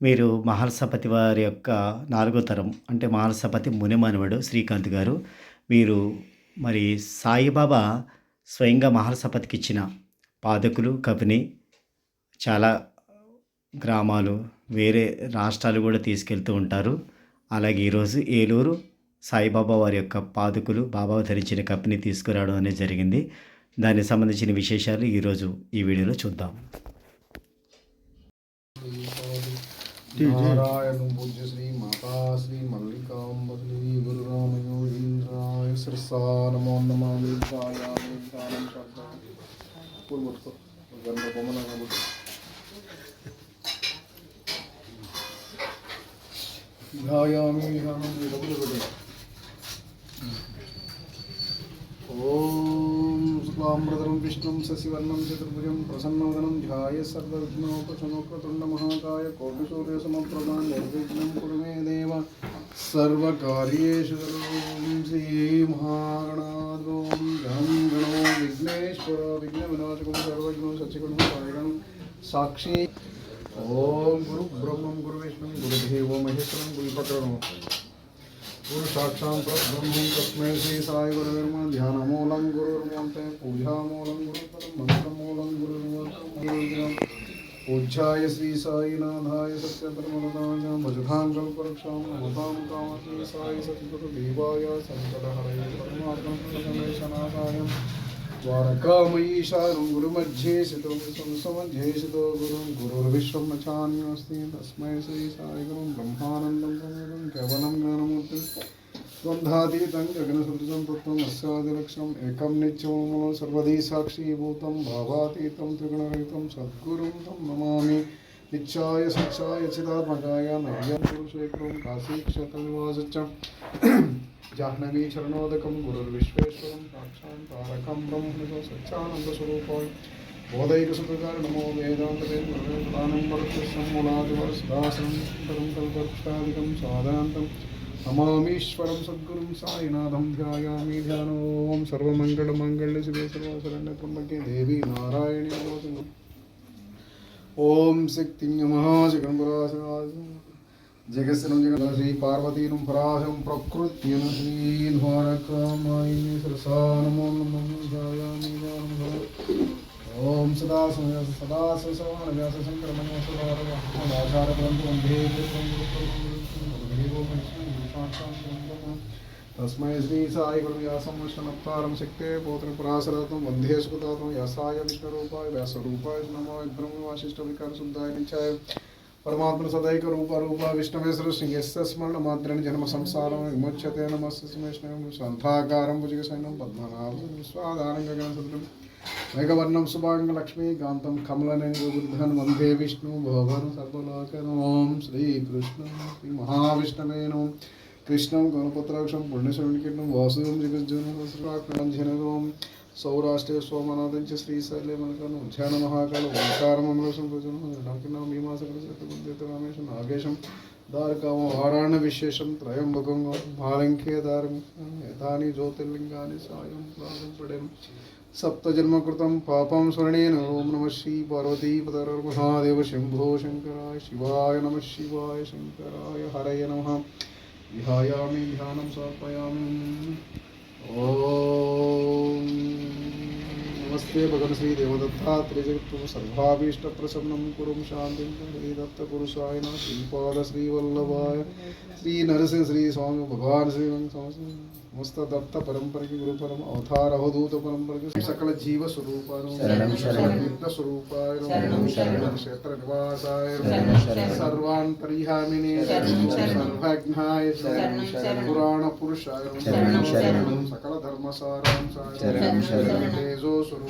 మీరు మహర్షపతి వారి యొక్క నాలుగో తరం అంటే మహర్సపతి మునిమనువడు శ్రీకాంత్ గారు వీరు మరి సాయిబాబా స్వయంగా మహర్సపతికి ఇచ్చిన పాదకులు కపిని చాలా గ్రామాలు వేరే రాష్ట్రాలు కూడా తీసుకెళ్తూ ఉంటారు. అలాగే ఈరోజు ఏలూరు సాయిబాబా వారి యొక్క పాదుకులు బాబా ధరించిన కప్ని తీసుకురావడం అనేది జరిగింది. దానికి సంబంధించిన విశేషాలు ఈరోజు ఈ వీడియోలో చూద్దాం. नारायण पूज्य श्री माता श्री मल्लिकाम्बरी गुरुरामयोगीन्द्राय सिरसा नमो नमामि ध्यायामि पूर्वोत्तर ध्यायामि ध्यानं रघुपते ॐ शुक्लामृतरं विष्णुं, शशिवर्णं, चतुर्भुजं, प्रसन्नवदनं, ध्याय सर्वविघ्नोपशमक्रतुण्डमहाकाय महाकाय निर्विघ्नं कुरु मे देव। सर्वकार्येषु श्रीमहागणादो गं गणो विघ्नेश्वर, विघ्नविनाशकं, सर्वज्ञो सचिगुणं पायणं साक्षी। ॐ गुरुब्रह्मं, गुरुविष्णुं गुरुदेवो महेश्वरं पुरुषाक्षां श्री तस्मै श्रीसाय गुरुर्म ध्यानमूलं गुरुर्मन्ते पूजामूलं गुरुपदं मन्त्रमूलं गुरुर्मन्त्रं पूज्याय श्रीसाईनाथाय सत्यधर्मदाय भजतां कल्परक्षां भवतां कामश्री साई सद्गुरुदेवाय सन्ततहरये परमात्मप्रदमेशनाथाय ద్వారకామయీశాను గురుమధ్యేషితో సంసమధ్యేషితో గురుం గురుర్విశ్వమచాన్యోస్తి తస్మై శ్రీ సాయిగురం బ్రహ్మానందం సమేతం కేవలం జ్ఞానమూర్తి ద్వంద్వాతీతం గగనసదృశం తత్వం అస్యాదిలక్ష్యం ఏకం నిత్యమో సర్వదీ సాక్షీభూతం భావాతీతం త్రిగుణరహితం సద్గురుం తం నమామి నిత్యాయ సత్యాయ చిదాత్మకాయ నవ్యం పురుషేకం కాశీక్షేత్రం నివాసచ్చం ஜாஹ்னவி சரணோதகம் குருர் விஸ்வேஸ்வரம் சாட்சான் தாரகம் பிரம்மண சச்சானந்தஸ்வரூபாய் போதைக சுபிகார நமோ வேதாந்தவேன் பிரதானம் வருஷம் மூலாதிவர் சதாசனம் கல்பக்ஷாதிகம் சாதாந்தம் நமாமீஸ்வரம் சத்குரும் சாயிநாதம் தியாயாமி தியானோம் சர்வமங்கள மங்கள சிவே சர்வாசரண்ய தேவி நாராயணி ஓம் சக்தி மகாசிகம்பராசனாசனம் పరాశం ప్రకృత్యను శ్రీ ద్వారకామాయిని సరసా నమో నమో ధ్యాయామి ధ్యానం ఓం సదా సమయ సదా సవణ వ్యాస శంకర మనోసార గ్రంథ వందే తస్మై శ్రీ సాయి గురు వ్యాసం విష్ణునప్తారం పరమాత్మ సదైక రూప రూప విష్ణవే సృష్టి యస్య స్మరణ మాత్రేణ జన్మ సంసారం విమోచ్యతే నమస్య విష్ణు శాంతాకారం భుజగశయనం పద్మనాభం విశ్వాధారం గగన సదృం మేఘవర్ణం శుభాంగ లక్ష్మీకాంతం కమలనేంద్రబుద్ధన్ వందే విష్ణు భోగన్ సర్వలోకనం శ్రీకృష్ణ శ్రీ మహావిష్ణవే నమః కృష్ణం గణపుత్రాక్షం పుణ్యశరణికిరణం వాసుదేవం జగజ్జనరాక్షణం సౌరాష్ట్రే సోమనాథం చ శ్రీశైలేమనకను ఉద్యాన మహాకాల ఓంకారమమలసం మీమాస మీమాసకృత రామేశం నాగేశం దారకామ వారాణ విశేషం త్రయంబకం మాలంకే దారం యథాని జ్యోతిర్లింగాని సాయం ప్రాణం పడేం. సప్తజన్మకృతం పాపం స్మరణేన ఓం నమ శ్రీ పార్వతీ మహాదేవ శంభో శంకరాయ శివాయ నమ శివాయ శంకరాయ హరయ నమ. విహాయామి ధ్యానం సమర్పయామి. Om. नमस्ते भगवान श्री देवदत्ता त्रिजगत भगवनश्री देवदत्तात्रिजगतु सर्वाभीष्टप्रसन्नं कुरुं शान्तिं श्रीदत्तपुरुषाय नमः। नरसिंह श्री स्वामी भगवान श्री समस्त दत्त परंपर की गुरु परम अवतार अवधूत परंपर के सकल जीव स्वरूप स्वरूप क्षेत्र निवासाय सर्वान् परिहामिने सर्वज्ञाय पुराण पुरुषाय सकल धर्मसारांसाय तेजो स्वरूप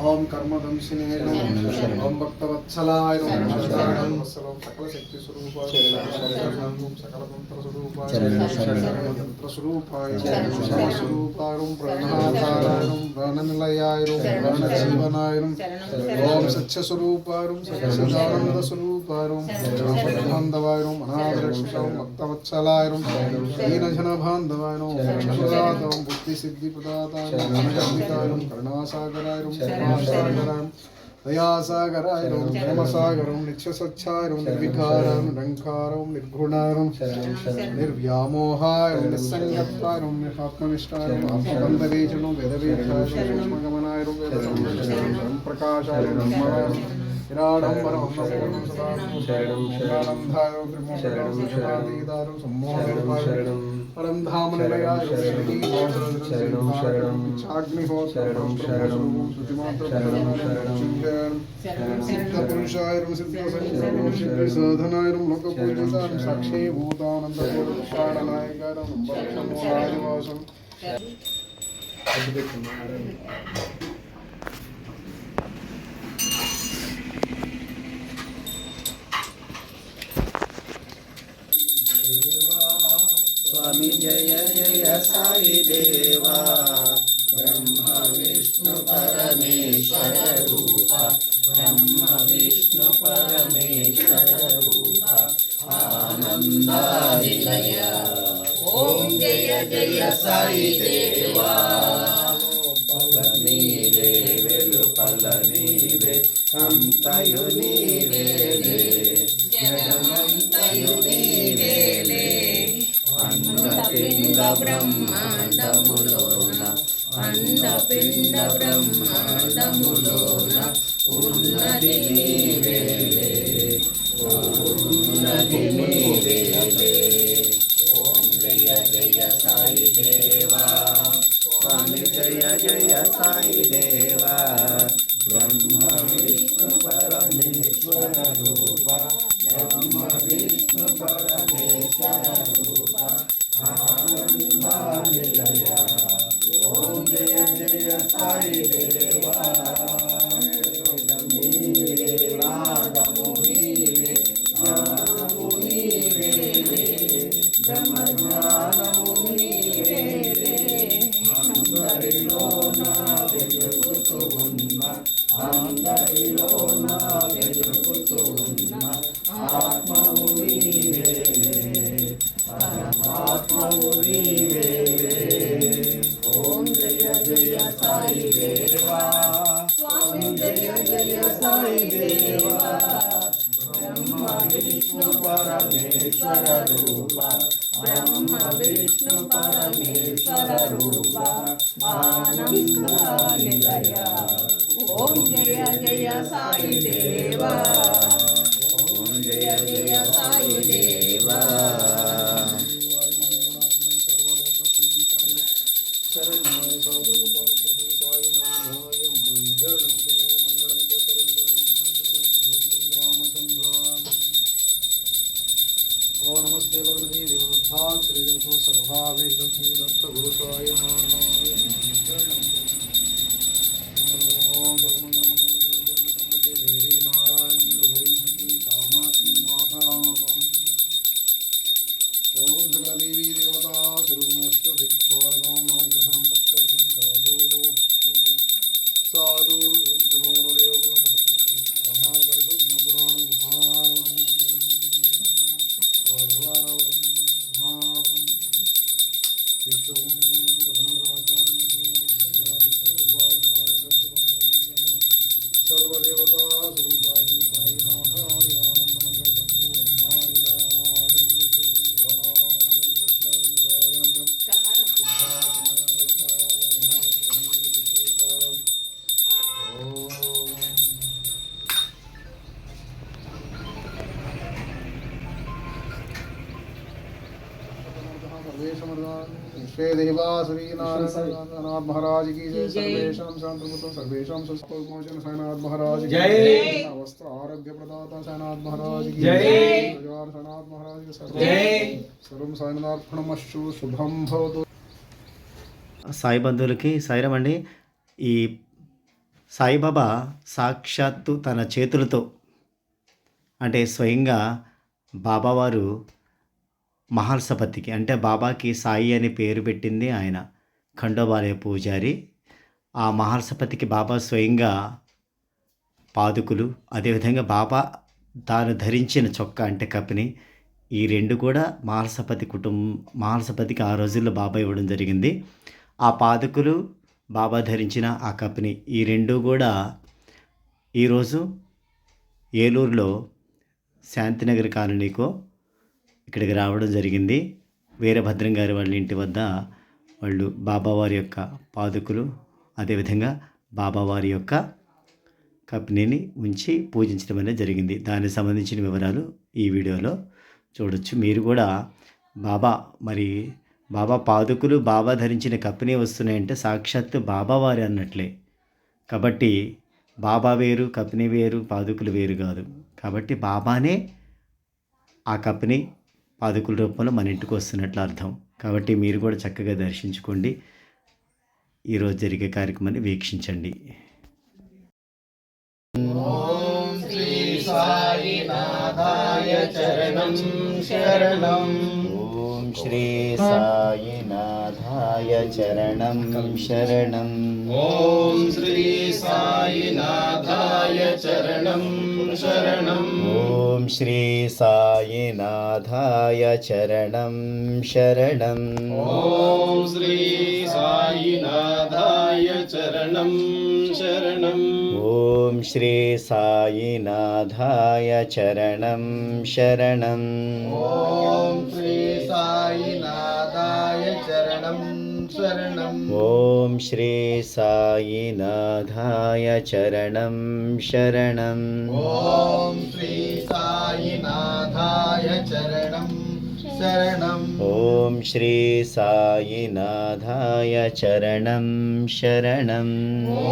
ஓம் கர்மதம்சினே ஓம் பக்தவத்சலாய சரணம் சகல சக்தி சுரூபாய சகல மந்திர சுரூபாய மந்திர சுரூபாய சுரூபாயிரும் பிராணாதாராயிரும் பிராணநிலையாயிரும் பிராணஜீவனாயிரும் ஓம் சச்ச சுரூபாயிரும் சச்சிதானந்த சுரூபாயிரும் பந்தவாயிரும் அநாதரக்ஷம் பக்தவத்சலாயிரும் शरणराम दयासागराय ओम धर्मसागर ओम निक्षसच्छाय ओम निर्विकाराय निरंकार ओम निर्गुणाय ओम निर्व्यामोहाय ओम निस्संगताय ओम निरात्मनिष्ठाय ओम आत्मबंधवेजनो वेदवेदाय ओम गमनाय ओम वेदवेदाय ओम प्रकाशाय ओम परम జయ జయ సాయి దేవా బ్రహ్మ విష్ణు పరమేశ్వర రూప బ్రహ్మ విష్ణు పరమేశ్వర రూప ఆనంద నిలయ ఓం జయ జయ సాయి దేవా నీవే వెలుపల నీవే అంతయు నీవేలే జగమంతయు అండపిండ బ్రహ్మాండములోన అండపిండ బ్రహ్మాండములోన ఉన్నది నీవేలే ఉన్నది నీవేలే ఓం జయ జయ సాయి దేవా. స్వామి జయ జయ సాయి దేవా. బ్రహ్మ విష్ణు పరమేశ్వర రూప. బ్రహ్మ విష్ణు పరమేశ్వర రూప. నిలయ ఓం జయ జయ సాయి దేవా నీవే నీవే అందరిలో నా వెలుగుతూ ఉన్న అందరిలో నా వెలుగుతూ ఉన్న ఆత్మవు నీవే పరమాత్మవు నీవే. సాయి దేవా బ్రహ్మ విష్ణు పరమేశ్వర రూప బ్రహ్మ విష్ణు పరమేశ్వర రూప ఆనంద నిలయ ఓం జయ జయ సాయి దేవా. ఓం జయ జయ సాయి దేవా శరణ్యాయ సాధురూపాయ ప్రతిసాయ నారాయ మంగళం श्री नारायण महाराज की जय सर्वेशम शांतिपुत्र सर्वेशम सुस्पमोचन साईनाथ महाराज की जय। वस्त्र आरोग्य प्रदाता साईनाथ महाराज की जय। जय साईनाथ महाराज की सर्व जय। सर्वं साईनाथर्पणमस्तु शुभं भवतु సాయి బంధువులకి సాయిరం అండి ఈ సాయిబాబా సాక్షాత్తు తన చేతులతో అంటే స్వయంగా బాబావారు మహర్షపతికి అంటే బాబాకి సాయి అని పేరు పెట్టింది ఆయన ఖండోబాలయ పూజారి. ఆ మహర్షపతికి బాబా స్వయంగా పాదుకులు. అదేవిధంగా బాబా తాను ధరించిన చొక్కా అంటే కప్పిని ఈ రెండు కూడా మహర్షపతి కుటుంబం మహర్షపతికి ఆ రోజుల్లో బాబా ఇవ్వడం జరిగింది. ఆ పాదుకులు బాబా ధరించిన ఆ కప్పిని ఈ రెండు కూడా ఈరోజు ఏలూరులో శాంతినగర్ కాలనీకో ఇక్కడికి రావడం జరిగింది. వీరభద్రం గారి వాళ్ళ ఇంటి వద్ద వాళ్ళు బాబావారి యొక్క పాదుకులు అదేవిధంగా బాబావారి యొక్క కంపెనీని ఉంచి పూజించడం అనేది జరిగింది. దానికి సంబంధించిన వివరాలు ఈ వీడియోలో చూడొచ్చు. మీరు కూడా బాబా మరి బాబా పాదుకులు బాబా ధరించిన కంపెనీ వస్తున్నాయంటే సాక్షాత్తు బాబావారి అన్నట్లే. కాబట్టి బాబా వేరు కప్ని వేరు పాదుకులు వేరు కాదు. కాబట్టి బాబానే ఆ కంపెనీ పాదుకుల రూపంలో మన ఇంటికి వస్తున్నట్లు అర్థం. కాబట్టి మీరు కూడా చక్కగా దర్శించుకోండి. ఈరోజు జరిగే కార్యక్రమాన్ని వీక్షించండి. ఓం శ్రీ చరణం శరణం. श्रीसायिनाथाय चरणं शरणम् ॐ श्रीसायिनाथाय चरणं शरणम् ॐ श्रीसायिनाथाय चरणं शरणम् ॐ श्रीसायिनाथाय चरणं शरणम् श्रीसायिनाथाय चरणं शरणम् ॐ श्रीसायिनाथाय चरणं शरणम् ॐ श्रीसायिनाथाय चरणं शरणम् ॐ श्रीसायिनाथाय चरणम् शरणम् ॐ श्री सायिनाधाय चरणं शरणम्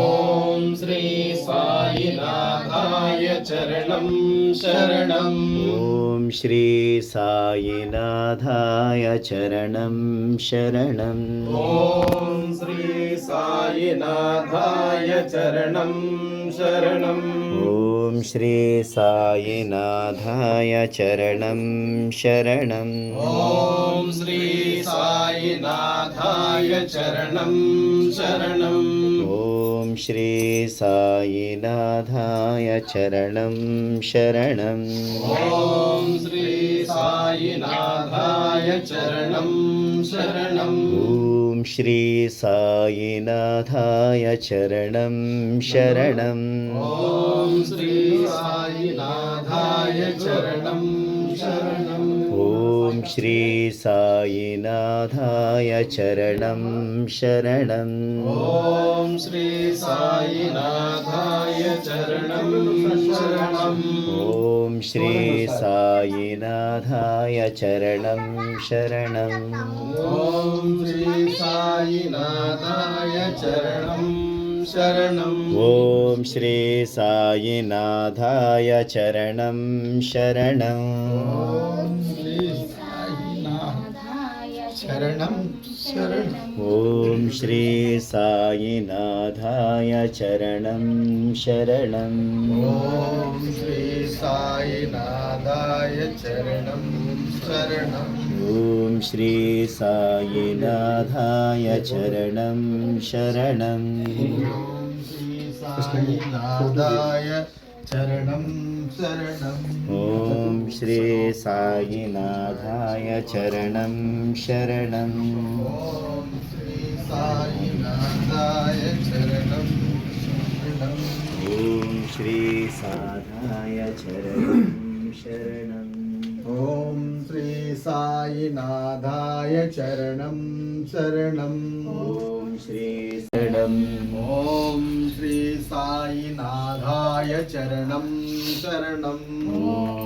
ॐ श्री सायिनाहाय चरणं शरणम् ॐ श्री सायिनाधाय चरणं शरणम् ॐ श्री सायिनाधाय चरणं शरणम् ॐ श्रीसायिनाथाय चरणं शरणम् ॐ श्रीसायिनाथाय चरणं शरणम् ॐ श्रीसायिनाथाय चरणं शरणम् ॐ श्रीसायिनाथाय चरणं शरणम् श्रीसायिनाथाय चरणं शरणं। श्री सायिनाधाय चरणं ॐ श्रीसायिनाथाय चरणं शरणम् ॐ श्रीसायिनाथाय चरणं ओ श्री सायिनाथाय चरणं शरणम् ॐ श्री सायिनाथाय चरणं शरणम् ॐ श्री सायिनाथाय चरणं शरणम् श्री सायिनाथाय शरणं ॐ श्री सायिनाथाय चरणं शरणम् ॐ श्री सायिनाथाय चरणं शरणम् ॐ श्री सायिनाथाय चरणं शरणम् श्री सायिनाथाय ॐ श्री सायिनाथाय चरणं शरणं ॐ श्री साधाय चरणं शरणम् ॐ श्री सायिनाथाय चरणं शरणं ॐ श्री ॐ श्रीसायिनाथाय चरणं शरणम्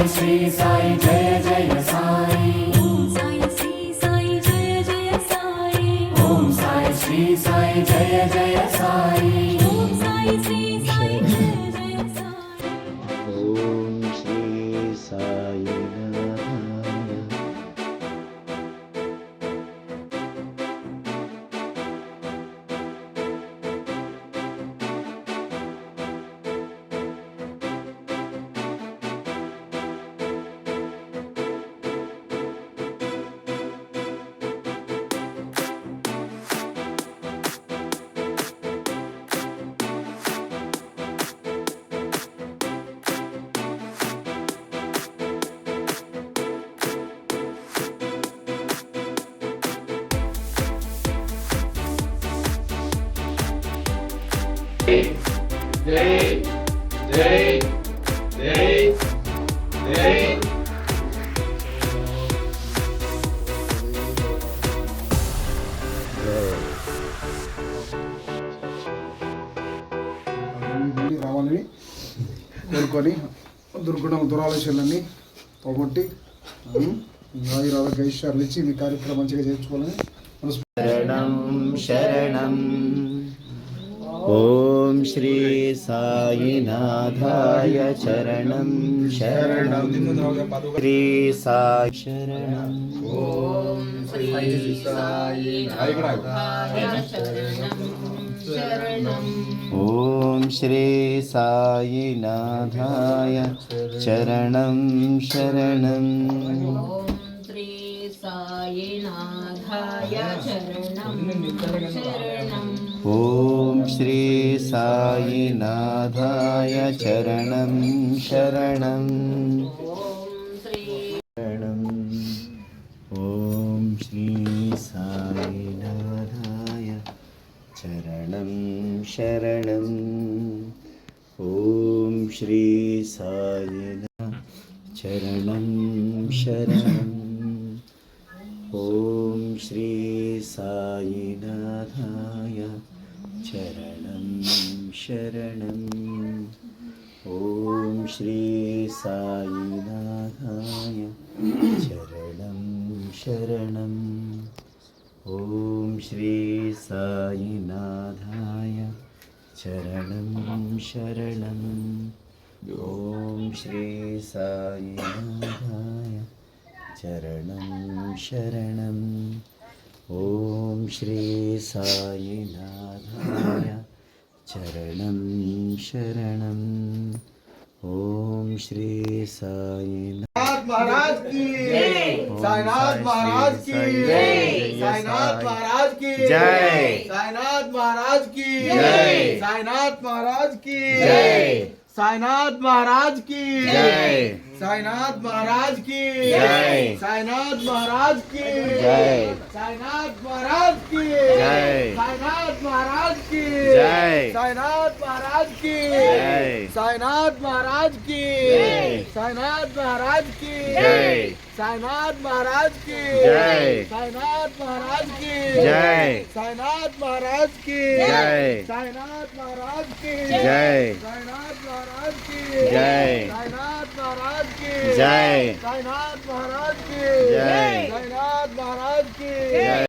साई श्री साई जय जय साई। ॐ साई श्री साई जय जय साई। ॐ साई श्री साई जय जय साई। రావాలని కోరుకొని దుర్గుణం దురాలోచనలన్నీ పోగొట్టి రాధకైశ్వర్లు ఇచ్చి మీ కార్యక్రమం మంచిగా చేర్చుకోవాలని శరణం శరణం. ഓം ശ്രീ സായിനാഥായ ശരണം. ശരണം. ശ്രീ സായി ശരണം ഓം ശ്രീ ഓം ശ്രീ സായിനാഥായ ശരണം ശരണം സായിനാഥായ ശരണം ശരണം ॐ श्री सायिनादाय चरणं शरणं। शरणम् ॐ श्री सायिनादाय चरणं शरणं। ॐ श्री सायना चरणं शरणम् ശരണം. ഓം ശ്രീ സായിനാഥായ ശരണം ശരണം. ഓം ശ്രീ സായിനാഥായ ശരണം ശരണം. ഓം ശ്രീ സായിനാഥായ ശരണം ശരണം. ഓം ശ്രീ സായിനാഥായ शरण शरण। ओम श्री साईनाथ महाराज की साईनाथ महाराज की साईनाथ महाराज की जय। साईनाथ महाराज की जय। साईनाथ महाराज की जय। साईनाथ महाराज की जय। साईनाथ महाराज की जय। साईनाथ महाराज की जय। साईनाथ महाराज की जय। साईनाथ महाराज की जय। साईनाथ महाराज की जय। साईनाथ महाराज की जय। साईनाथ महाराज की जय। साईनाथ महाराज की जय। साईनाथ महाराज की जय। साईनाथ महाराज की जय। साईनाथ महाराज की जय। साईनाथ महाराज की जय। साईनाथ महाराज की जय। साईनाथ महाराज की जय। साईनाथ महाराज की जय।